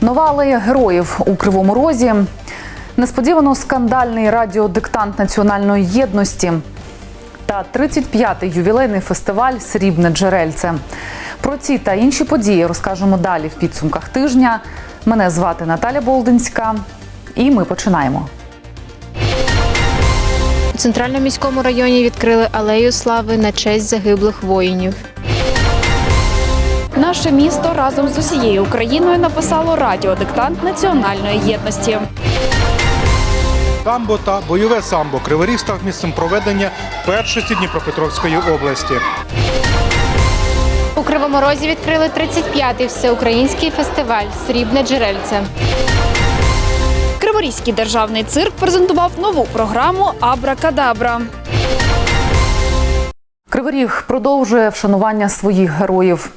Нова алея героїв у Кривому Розі. Несподівано скандальний радіодиктант національної єдності та 35-й ювілейний фестиваль Срібне джерельце. Про ці та інші події розкажемо далі в підсумках тижня. Мене звати Наталя Болдинська, і ми починаємо. У центральному міському районі відкрили алею слави на честь загиблих воїнів. Наше місто разом з усією Україною написало радіодиктант національної єдності. Самбо та бойове самбо Кривий Ріг став місцем проведення першості Дніпропетровської області. У Кривому Розі відкрили 35-й всеукраїнський фестиваль Срібне джерельце. Криворізький державний цирк презентував нову програму Абракадабра. Кривий Ріг продовжує вшанування своїх героїв.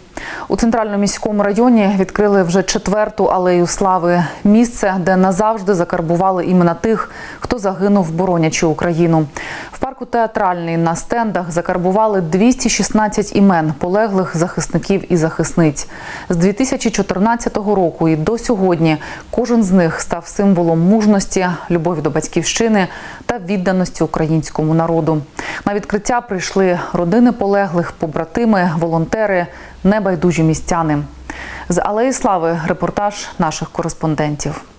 У центральному міському районі відкрили вже четверту алею слави місце, де назавжди закарбували імена тих, хто загинув, боронячи Україну. В парку театральний на стендах закарбували 216 імен полеглих захисників і захисниць. З 2014 року і до сьогодні кожен з них став символом мужності, любові до батьківщини та відданості українському народу. На відкриття прийшли родини полеглих, побратими, волонтери, небайдужі містяни. З Алеї Слави репортаж наших кореспондентів.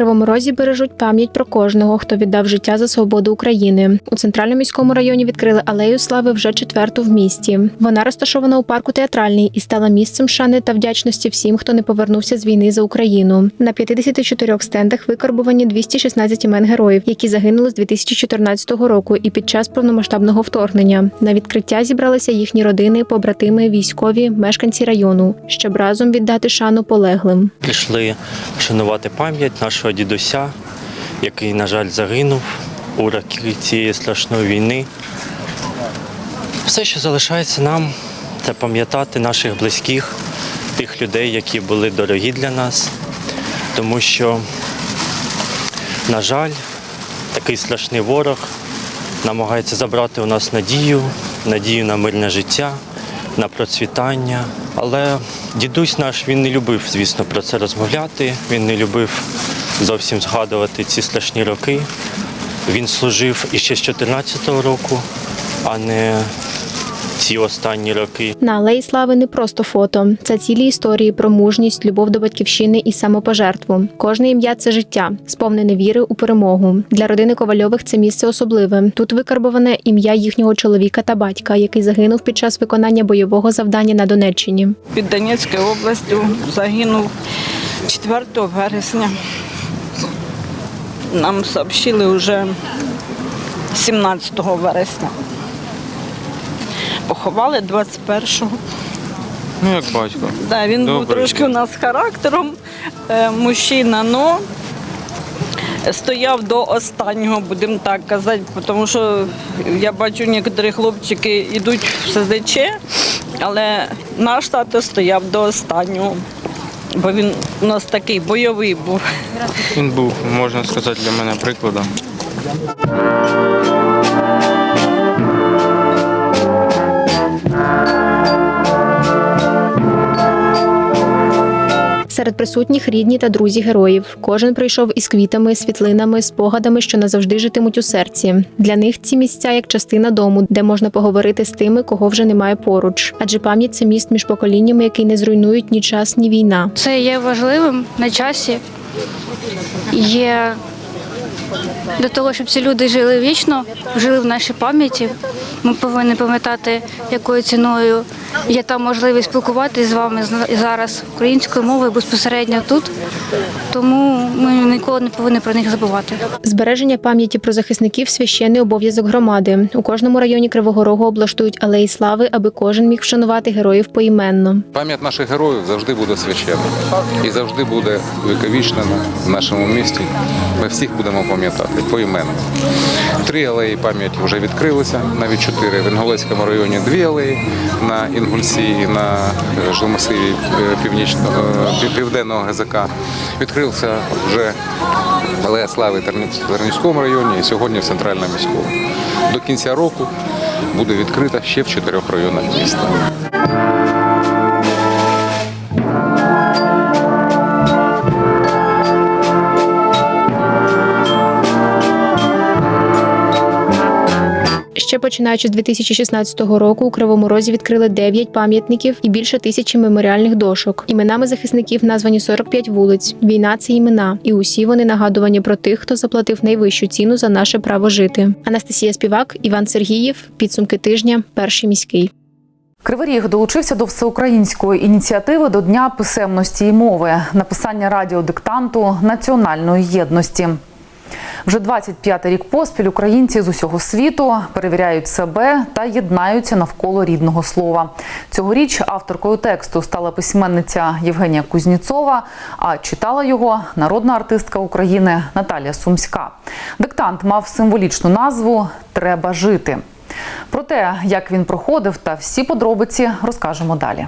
Кривому Розі бережуть пам'ять про кожного, хто віддав життя за свободу України. У центральному міському районі відкрили алею слави вже четверту в місті. Вона розташована у парку театральний і стала місцем шани та вдячності всім, хто не повернувся з війни за Україну. На 54 стендах викарбувані 216 імен героїв, які загинули з 2014 року і під час повномасштабного вторгнення. На відкриття зібралися їхні родини, побратими, військові, мешканці району, щоб разом віддати шану полеглим. Пішли вшанувати пам'ять нашого дідуся, який, на жаль, загинув у роки цієї страшної війни. Все, що залишається нам, це пам'ятати наших близьких, тих людей, які були дорогі для нас, тому що, на жаль, такий страшний ворог намагається забрати у нас надію, надію на мирне життя, на процвітання. Але дідусь наш він не любив, звісно, про це розмовляти. Він не любив зовсім згадувати ці страшні роки. Він служив іще з 14-го року, а не ці останні роки. На алеї слави не просто фото, це цілі історії про мужність, любов до батьківщини і самопожертву. Кожне ім'я це життя, сповнене віри у перемогу. Для родини Ковальових це місце особливе. Тут викарбоване ім'я їхнього чоловіка та батька, який загинув під час виконання бойового завдання на Донеччині. під Донецькою областю загинув 4 вересня. Нам сообщили вже 17 вересня. Поховали 21-го. Ну, як батько. Да, він був трошки у нас характером е, мужчина, но стояв до останнього, будемо так казати, тому що я бачу, некоторі хлопчики йдуть в СЗЧ, але наш тато стояв до останнього. Бо він у нас такий бойовий був. Він був, можна сказати, для мене прикладом. Серед присутніх рідні та друзі героїв. Кожен прийшов із квітами, світлинами, спогадами, що назавжди житимуть у серці. Для них ці місця як частина дому, де можна поговорити з тими, кого вже немає поруч. Адже пам'ять це міст між поколіннями, який не зруйнують ні час, ні війна. Це є важливим на часі. Є для того, щоб ці люди жили вічно, жили в нашій пам'яті. Ми повинні пам'ятати, якою ціною є та можливість спілкуватися з вами зараз українською мовою безпосередньо тут. Тому ми ніколи не повинні про них забувати. Збереження пам'яті про захисників священний обов'язок громади. У кожному районі Кривого Рогу облаштують алеї слави, аби кожен міг вшанувати героїв поіменно. Пам'ять наших героїв завжди буде священна і завжди буде віковічнена в нашому місті. Ми всіх будемо пам'ятати поіменно. Три алеї пам'яті вже відкрилися, навіть чотири. В Інгулецькому районі дві алеї на Інгульці і на е, жилмасиві е, е, південного ГЗК. Відкрився вже Алея Слави в Тернівському районі і сьогодні в центральному міському. До кінця року буде відкрита ще в чотирьох районах міста. Ще починаючи з 2016 року у Кривому Розі відкрили 9 пам'ятників і більше тисячі меморіальних дошок. Іменами захисників названі 45 вулиць. Війна це імена, і усі вони нагадування про тих, хто заплатив найвищу ціну за наше право жити. Анастасія Співак, Іван Сергіїв. Підсумки тижня. Перший міський. Кривий Ріг долучився до всеукраїнської ініціативи до Дня писемності і мови, написання радіодиктанту національної єдності. Вже 25-й рік поспіль українці з усього світу перевіряють себе та єднаються навколо рідного слова. Цьогоріч авторкою тексту стала письменниця Євгенія Кузніцова, а читала його народна артистка України Наталія Сумська. Диктант мав символічну назву Треба жити. Про те, як він проходив, та всі подробиці розкажемо далі.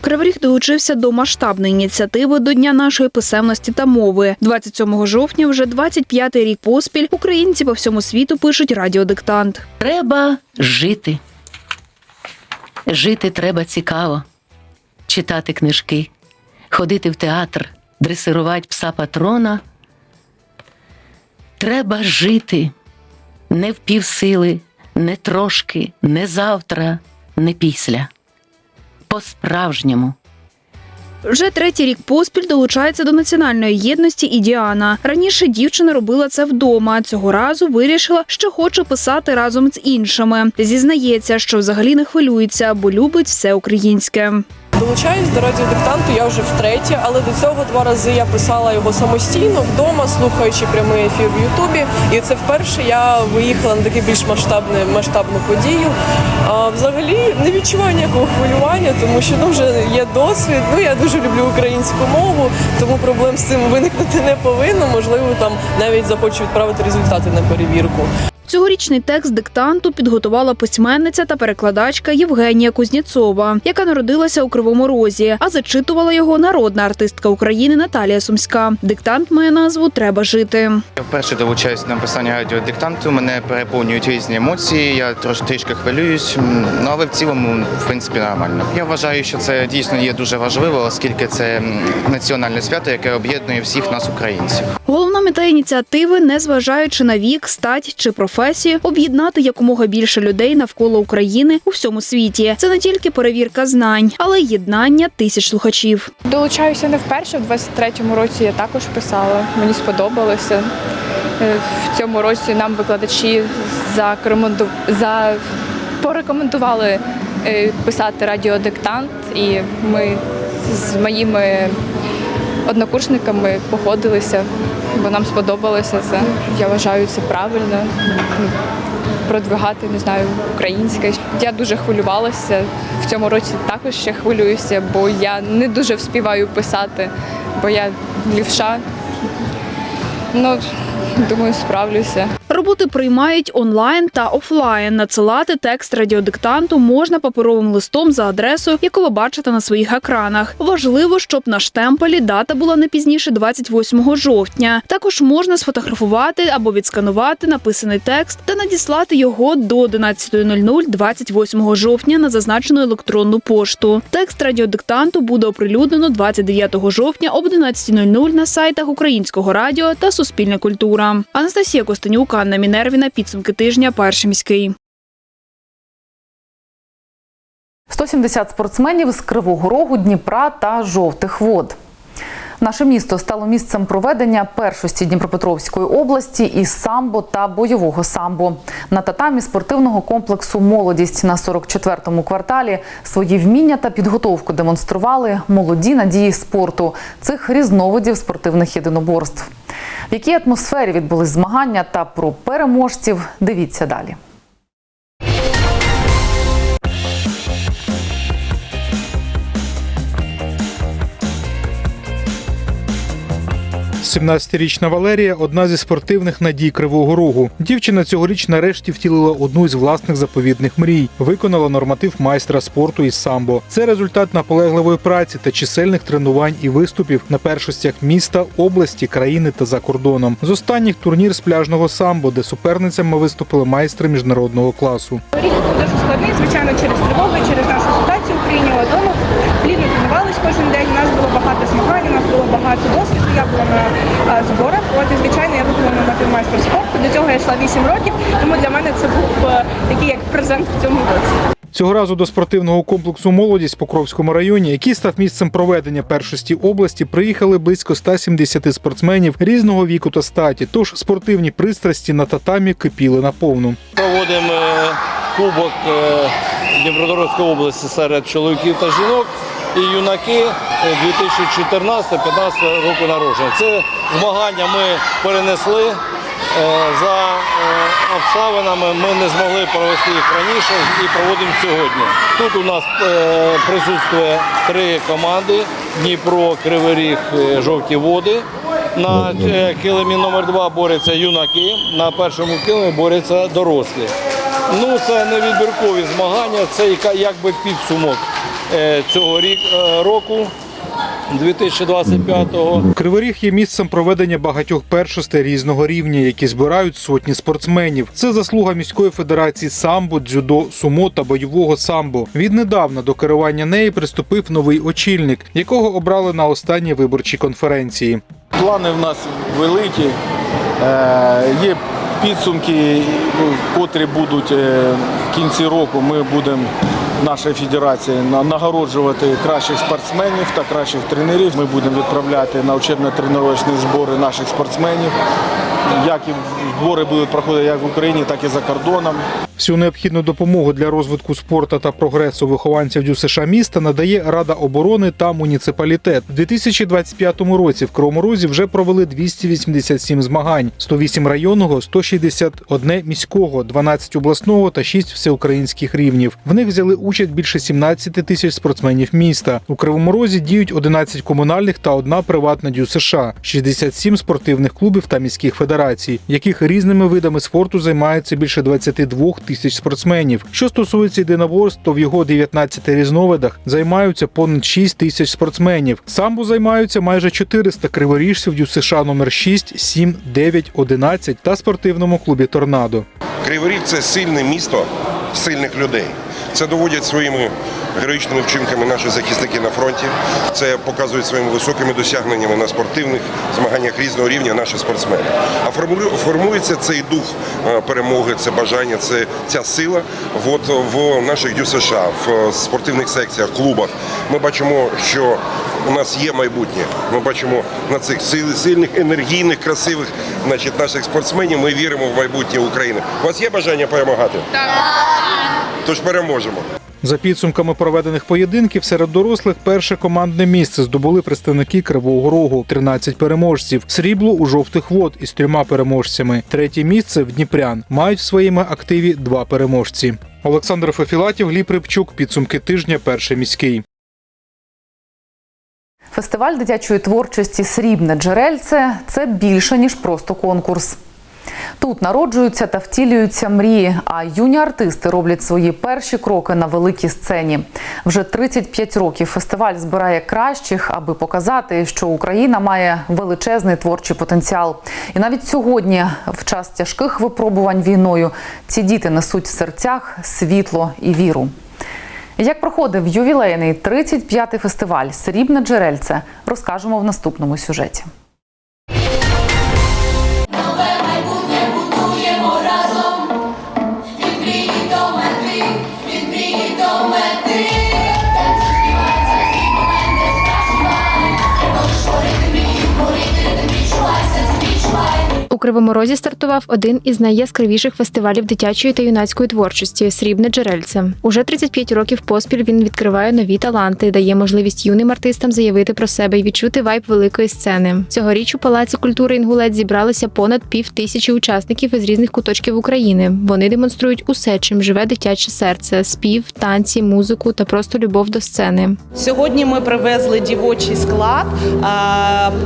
Кривий Ріг долучився до масштабної ініціативи до Дня нашої писемності та мови. 27 жовтня, вже 25-й рік поспіль, українці по всьому світу пишуть радіодиктант. Треба жити. Жити треба цікаво, читати книжки, ходити в театр, дресирувати пса патрона. Треба жити не в півсили, не трошки, не завтра, не після. По-справжньому. Вже третій рік поспіль долучається до національної єдності і Діана. Раніше дівчина робила це вдома. Цього разу вирішила, що хоче писати разом з іншими. Зізнається, що взагалі не хвилюється, бо любить все українське. Долучаюсь до радіодиктанту я вже втретє, але до цього два рази я писала його самостійно вдома, слухаючи прямий ефір в Ютубі. І це вперше я виїхала на таку більш масштабну, масштабну подію. А взагалі не відчуваю ніякого хвилювання, тому що ну вже є досвід. Ну я дуже люблю українську мову, тому проблем з цим виникнути не повинно. Можливо, там навіть захочу відправити результати на перевірку. Цьогорічний текст диктанту підготувала письменниця та перекладачка Євгенія Кузніцова, яка народилася у Кривому Розі, а зачитувала його народна артистка України Наталія Сумська. Диктант має назву Треба жити. Я вперше долучаюсь до написання радіодиктанту. Мене переповнюють різні емоції. Я трошки трішки хвилююсь, ну але в цілому, в принципі, нормально. Я вважаю, що це дійсно є дуже важливо, оскільки це національне свято, яке об'єднує всіх нас, українців. Головна мета ініціативи, незважаючи на вік, стать чи професію, об'єднати якомога більше людей навколо України у всьому світі. Це не тільки перевірка знань, але й єднання тисяч слухачів. Долучаюся не вперше. В 23-му році я також писала. Мені сподобалося. Е, В цьому році нам викладачі закоменду... за... порекомендували е, писати радіодиктант, і ми з моїми однокурсниками погодилися, бо нам сподобалося це. Я вважаю це правильно. Продвигати, не знаю, українське. Я дуже хвилювалася. В цьому році також ще хвилююся, бо я не дуже вспіваю писати, бо я лівша. Ну, думаю, справлюся. Роботи приймають онлайн та офлайн. Надсилати текст радіодиктанту можна паперовим листом за адресою, яку ви бачите на своїх екранах. Важливо, щоб на штемпелі дата була не пізніше 28 жовтня. Також можна сфотографувати або відсканувати написаний текст та надіслати його до 11.00 28 жовтня на зазначену електронну пошту. Текст радіодиктанту буде оприлюднено 29 жовтня об 11.00 на сайтах Українського радіо та Суспільна культура. Анастасія Костенюк, Анна Мінервіна. Підсумки тижня. Перший міський. 170 спортсменів з Кривого Рогу, Дніпра та Жовтих Вод. Наше місто стало місцем проведення першості Дніпропетровської області із самбо та бойового самбо. На татамі спортивного комплексу Молодість на 44-му кварталі свої вміння та підготовку демонстрували молоді надії спорту цих різновидів спортивних єдиноборств. В якій атмосфері відбулись змагання та про переможців дивіться далі. 17-річна Валерія одна зі спортивних надій Кривого Рогу. Дівчина цьогоріч нарешті втілила одну з власних заповідних мрій, виконала норматив майстра спорту із самбо. Це результат наполегливої праці та чисельних тренувань і виступів на першостях міста, області, країни та за кордоном. З останніх турнір з пляжного самбо, де суперницями виступили майстри міжнародного класу. Рік дуже складний, звичайно, через тривоги, через нашу ситуацію в Україні. Вдома плідно тренувалися кожен день. У нас було багато змагань, у нас було багато досвіду. Я була на а, зборах. От і звичайно, я виконала норматив майстер спорту. До цього я йшла 8 років, тому для мене це був е, такий як презент в цьому році. Цього разу до спортивного комплексу Молодість в Покровському районі, який став місцем проведення першості області, приїхали близько 170 спортсменів різного віку та статі. Тож спортивні пристрасті на татамі кипіли наповну. Проводимо е, кубок е, Дніпропетровської області серед чоловіків та жінок і юнаки е, 2014-15 року народження. Це змагання ми перенесли. Е, За е, обставинами ми не змогли провести їх раніше і проводимо сьогодні. Тут у нас е, присутствує три команди: Дніпро, Кривий Ріг, е, Жовті Води. На е, килимі номер 2 борються юнаки, на першому килимі борються дорослі. Ну, це не відбіркові змагання, це якби підсумок е, цього рік, е, року 2025-го. Кривий Ріг є місцем проведення багатьох першостей різного рівня, які збирають сотні спортсменів. Це заслуга міської федерації самбо, дзюдо, сумо та бойового самбо. Віднедавна до керування неї приступив новий очільник, якого обрали на останній виборчій конференції. Плани в нас великі, е, є підсумки, ну, котрі будуть е, в кінці року. Ми будемо нашої федерації на- нагороджувати кращих спортсменів та кращих тренерів. Ми будемо відправляти на учебно-тренувальні збори наших спортсменів. Як і збори будуть проходити як в Україні, так і за кордоном. Всю необхідну допомогу для розвитку спорту та прогресу вихованців ДЮСШ міста надає Рада оборони та муніципалітет. У 2025 році в Кривому вже провели 287 змагань, 108 районного, 161 міського, 12 обласного та 6 всеукраїнських рівнів. В них взяли участь більше 17 тисяч спортсменів міста. У Кривому Розі діють 11 комунальних та одна приватна ДЮСШ, 67 спортивних клубів та міських федерацій, яких різними видами спорту займаються більше 22 тисяч спортсменів. Що стосується єдиноборств, то в його 19 різновидах займаються понад 6 тисяч спортсменів. Самбо займаються майже 400 криворіжців ДЮСШ номер 6, 7, 9, 11 та спортивному клубі Торнадо. Кривий – це сильне місто сильних людей. Це доводять своїми героїчними вчинками наші захисники на фронті. Це показують своїми високими досягненнями на спортивних змаганнях різного рівня наші спортсмени. А формується цей дух е, перемоги, це бажання, це ця сила от, в наших ДЮСШ, в спортивних секціях, клубах. Ми бачимо, що у нас є майбутнє. Ми бачимо на цих сил- сильних, енергійних, красивих значить, наших спортсменів. Ми віримо в майбутнє України. У вас є бажання перемагати? Так. Тож переможемо. За підсумками проведених поєдинків серед дорослих перше командне місце здобули представники Кривого Рогу 13 переможців, срібло у жовтих вод із трьома переможцями. Третє місце в Дніпрян мають в своєму активі два переможці. Олександр Фефілатів, Гліб Рибчук. Підсумки тижня. Перший міський. Фестиваль дитячої творчості Срібне джерельце це більше ніж просто конкурс. Тут народжуються та втілюються мрії, а юні артисти роблять свої перші кроки на великій сцені. Вже 35 років фестиваль збирає кращих, аби показати, що Україна має величезний творчий потенціал. І навіть сьогодні, в час тяжких випробувань війною, ці діти несуть в серцях світло і віру. Як проходив ювілейний 35-й фестиваль Срібне джерельце, розкажемо в наступному сюжеті. У Кривому Розі стартував один із найяскравіших фестивалів дитячої та юнацької творчості Срібне джерельце. Уже 35 років поспіль він відкриває нові таланти, дає можливість юним артистам заявити про себе і відчути вайб великої сцени. Цьогоріч у Палаці культури Інгулець зібралося понад пів тисячі учасників із різних куточків України. Вони демонструють усе, чим живе дитяче серце: спів, танці, музику та просто любов до сцени. Сьогодні ми привезли дівочий склад,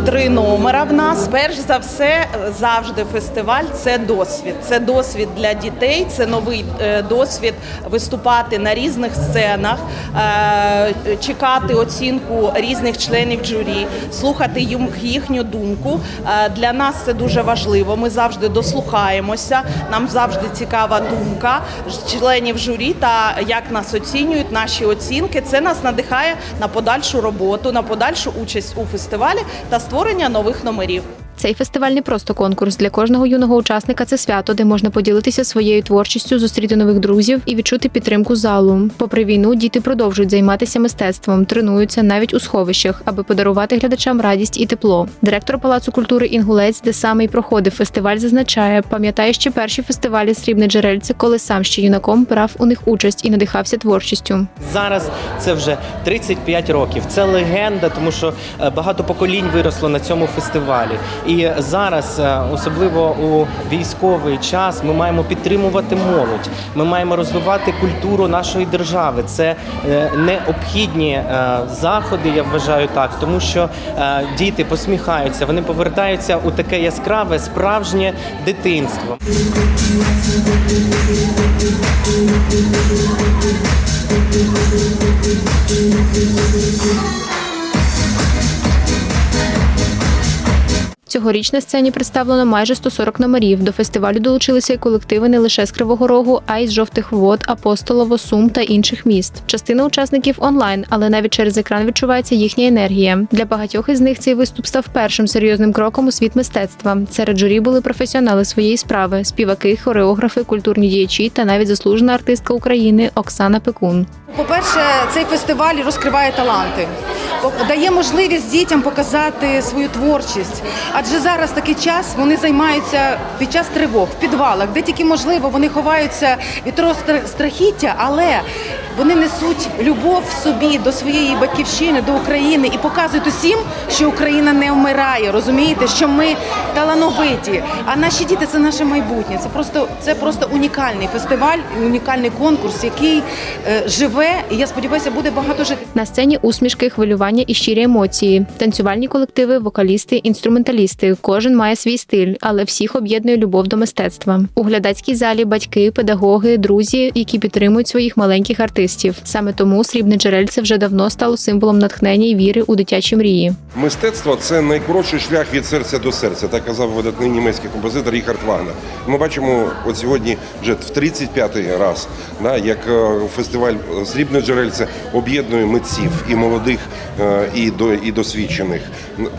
три номера в нас. Перш за все, завжди фестиваль це досвід. Це досвід для дітей, це новий е, досвід виступати на різних сценах, е, чекати оцінку різних членів журі, слухати їхню думку. Е, Для нас це дуже важливо. Ми завжди дослухаємося. Нам завжди цікава думка членів журі та як нас оцінюють, наші оцінки. Це нас надихає на подальшу роботу, на подальшу участь у фестивалі та створення нових номерів. Цей фестиваль не просто конкурс для кожного юного учасника. Це свято, де можна поділитися своєю творчістю, зустріти нових друзів і відчути підтримку залу. Попри війну, діти продовжують займатися мистецтвом, тренуються навіть у сховищах, аби подарувати глядачам радість і тепло. Директор Палацу культури Інгулець, де саме й проходив фестиваль, зазначає, пам'ятає ще перші фестивалі Срібне джерельце, коли сам ще юнаком брав у них участь і надихався творчістю. Зараз це вже 35 років. Це легенда, тому що е, багато поколінь виросло на цьому фестивалі. І зараз, е, особливо у військовий час, ми маємо підтримувати молодь. Ми маємо розвивати культуру нашої держави. Це е, необхідні е, заходи, я вважаю так, тому що діти посміхаються, вони повертаються у таке яскраве справжнє дитинство. Цьогоріч на сцені представлено майже 140 номерів. До фестивалю долучилися і колективи не лише з Кривого Рогу, а й з жовтих вод, Апостолово, Сум та інших міст. Частина учасників онлайн, але навіть через екран відчувається їхня енергія. Для багатьох із них цей виступ став першим серйозним кроком у світ мистецтва. Серед журі були професіонали своєї справи: співаки, хореографи, культурні діячі та навіть заслужена артистка України Оксана Пекун. По-перше, цей фестиваль розкриває таланти, дає можливість дітям показати свою творчість. Адже зараз такий час вони займаються під час тривог в підвалах, де тільки можливо вони ховаються від розстрахіття, страхіття, але вони несуть любов собі до своєї батьківщини, до України і показують усім, що Україна не вмирає. Розумієте, що ми талановиті. А наші діти це наше майбутнє. Це просто це просто унікальний фестиваль, унікальний конкурс, який е, живе. І я сподіваюся, буде багато жити. На сцені усмішки, хвилювання і щирі емоції. Танцювальні колективи, вокалісти, інструменталісти. Кожен має свій стиль, але всіх об'єднує любов до мистецтва. У глядацькій залі батьки, педагоги, друзі, які підтримують своїх маленьких артистів. Саме тому срібне джерельце вже давно стало символом натхнення і віри у дитячі мрії. Мистецтво це найкоротший шлях від серця до серця, так казав видатний німецький композитор Ріхард Вагнер. Ми бачимо от сьогодні вже в 35-й раз, да, як е, фестиваль Срібне джерельце об'єднує митців і молодих, е, і до і досвідчених.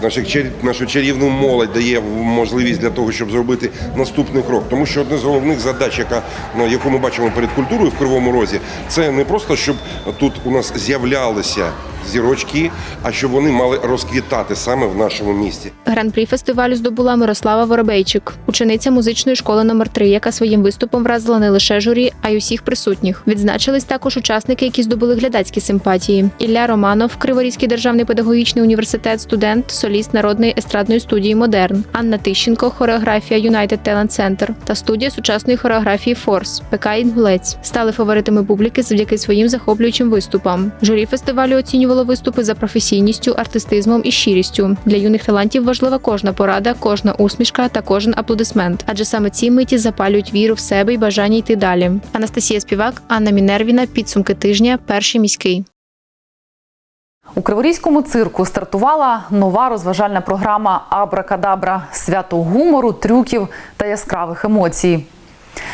Наших нашу чарівну молодь дає можливість для того, щоб зробити наступний крок. Тому що одне з головних задач, яка ну, яку ми бачимо перед культурою в Кривому Розі, це не просто щоб тут у нас з'являлися зірочки, а щоб вони мали розквітати саме в нашому місті. Гран-прі фестивалю здобула Мирослава Воробейчик, учениця музичної школи номер 3 яка своїм виступом вразила не лише журі, а й усіх присутніх. Відзначились також учасники, які здобули глядацькі симпатії. Ілля Романов, Криворізький державний педагогічний університет, студент, соліст народної естрадної студії Модерн, Анна Тищенко, хореографія United Talent Center та студія сучасної хореографії Форс ПК Інгулець стали фаворитами публіки завдяки своїм захоплюючим виступам. Журі фестивалю оцінювало виступи за професійністю, артистизмом і щирістю. Для юних талантів важлива кожна порада, кожна усмішка та кожен аплодисмент, адже саме ці миті запалюють віру в себе і бажання йти далі. Анастасія Співак, Анна Мінервіна, підсумки тижня, перший міський. У Криворізькому цирку стартувала нова розважальна програма Абракадабра свято гумору, трюків та яскравих емоцій.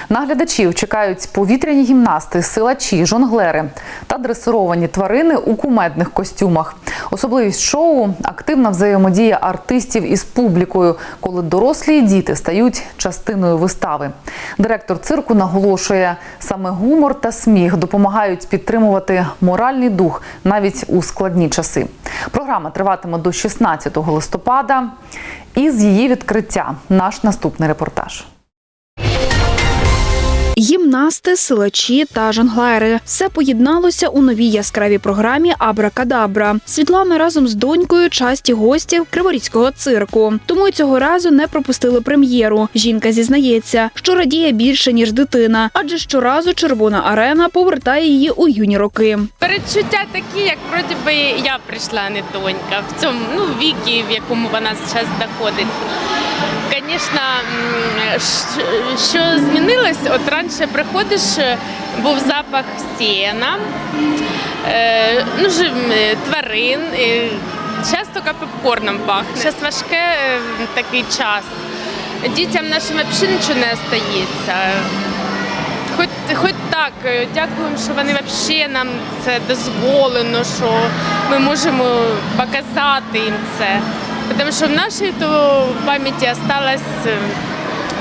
На глядачів чекають повітряні гімнасти, силачі, жонглери та дресировані тварини у кумедних костюмах. Особливість шоу активна взаємодія артистів із публікою, коли дорослі і діти стають частиною вистави. Директор цирку наголошує, саме гумор та сміх допомагають підтримувати моральний дух навіть у складні часи. Програма триватиме до 16 листопада. І з її відкриття наш наступний репортаж. Гімнасти, силачі та жонглери все поєдналося у новій яскравій програмі Абракадабра. Світлана разом з донькою часті гості Криворізького цирку. Тому й цього разу не пропустили прем'єру. Жінка зізнається, що радіє більше ніж дитина, адже щоразу червона арена повертає її у юні роки. Передчуття такі, як вроді би я прийшла, не донька в цьому ну, вікі, в якому вона зараз знаходиться. Звісно, що змінилось, от раніше приходиш, був запах сіна, е, ну, тварин, зараз тільки попкорном пахне. Зараз важке е, такий час. Дітям нашим взагалі нічого не остається. Хоч, хоч так, е, дякуємо, що вони взагалі нам це дозволено, що ми можемо показати їм це. Тому що в нашій то пам'яті осталось е,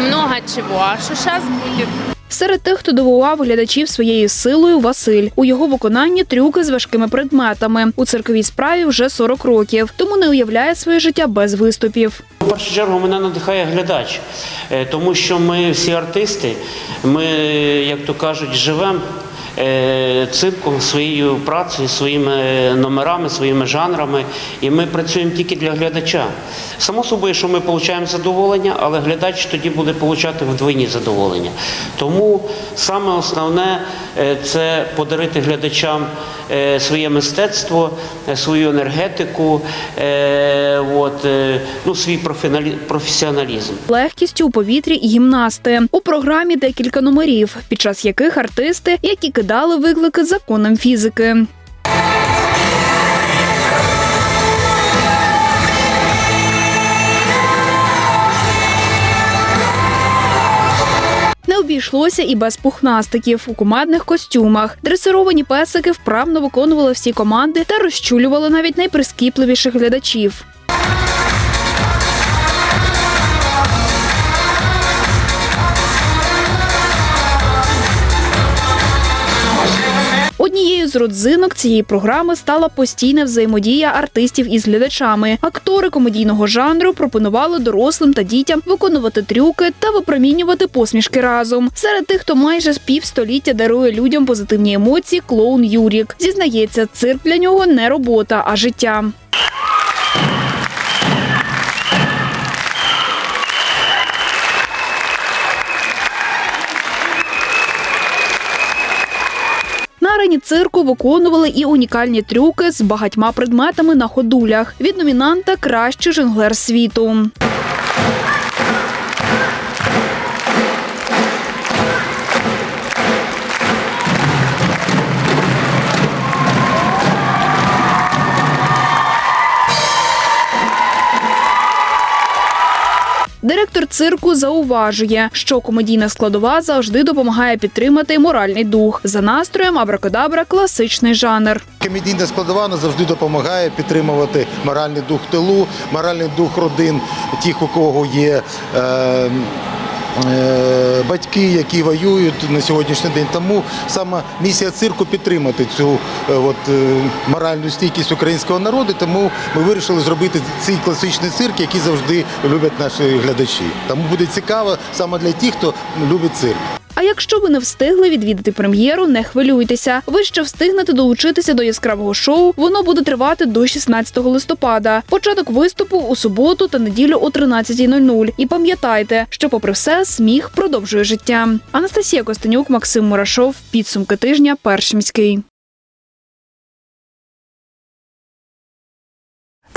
много чого, а що зараз буде. Серед тих, хто дивував глядачів своєю силою, Василь. У його виконанні трюки з важкими предметами. У цирковій справі вже 40 років, тому не уявляє своє життя без виступів. В першу чергу мене надихає глядач, е, тому що ми всі артисти, ми, як то кажуть, живемо е, цирком своєю працею, своїми номерами, своїми жанрами, і ми працюємо тільки для глядача. Само собою, що ми отримуємо задоволення, але глядач тоді буде отримати вдвойні задоволення. Тому саме основне е, це подарити глядачам е, своє мистецтво, е, свою енергетику, е, от, е, ну, свій професіоналізм. Легкістю у повітрі гімнасти. У програмі декілька номерів, під час яких артисти, які кидали виклики законам фізики. Обійшлося і без пухнастиків у командних костюмах. Дресировані песики вправно виконували всі команди та розчулювали навіть найприскіпливіших глядачів. Однією з родзинок цієї програми стала постійна взаємодія артистів із глядачами. Актори комедійного жанру пропонували дорослим та дітям виконувати трюки та випромінювати посмішки разом. Серед тих, хто майже з півстоліття дарує людям позитивні емоції, клоун Юрік зізнається, цирк для нього не робота, а життя. На цирку виконували і унікальні трюки з багатьма предметами на ходулях від номінанта Кращий жонглер світу. Директор цирку зауважує, що комедійна складова завжди допомагає підтримати моральний дух. За настроєм абракадабра класичний жанр. Комедійна складова завжди допомагає підтримувати моральний дух тилу, моральний дух родин, тих, у кого є. Е, е, Батьки, які воюють на сьогоднішній день, тому саме місія цирку підтримати цю от, е, моральну стійкість українського народу. Тому ми вирішили зробити цей класичний цирк, який завжди люблять наші глядачі. Тому буде цікаво саме для тих, хто любить цирк. А якщо ви не встигли відвідати прем'єру, не хвилюйтеся. Ви ще встигнете долучитися до яскравого шоу. Воно буде тривати до 16 листопада. Початок виступу у суботу та неділю о 13.00. І пам'ятайте, що, попри все, сміх продовжує життя. Анастасія Костенюк, Максим Мурашов. Підсумки тижня. Перший міський.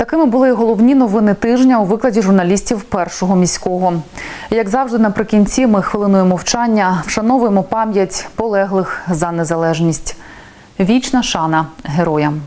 Такими були головні новини тижня у викладі журналістів першого міського. Як завжди, наприкінці ми хвилиною мовчання вшановуємо пам'ять полеглих за незалежність. Вічна шана героям.